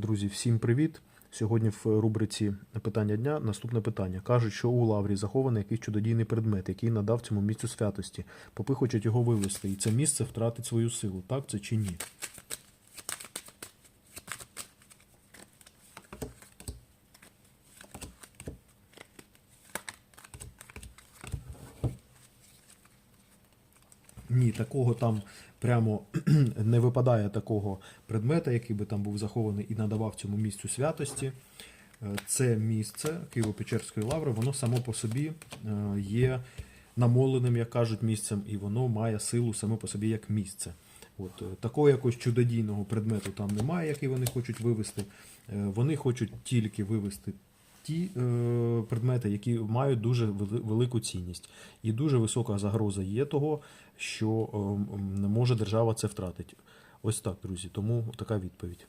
Друзі, всім привіт! Сьогодні в рубриці питання дня наступне питання. Кажуть, що у лаврі захований якийсь чудодійний предмет, який надав цьому місцю святості. Попи хочуть його вивести, і це місце втратить свою силу. Так це чи ні? Ні, такого там прямо не випадає такого предмета, який би там був захований і надавав цьому місцю святості. Е, Це місце Києво-Печерської лаври, воно само по собі е, є намоленим, як кажуть, місцем, і воно має силу само по собі як місце. От, е, такого якогось чудодійного предмету там немає, який вони хочуть вивести. Вони хочуть тільки вивести ті е, предмети, які мають дуже велику цінність. І дуже висока загроза є того, що е, не може держава це втратити. Ось так, друзі. Тому така відповідь.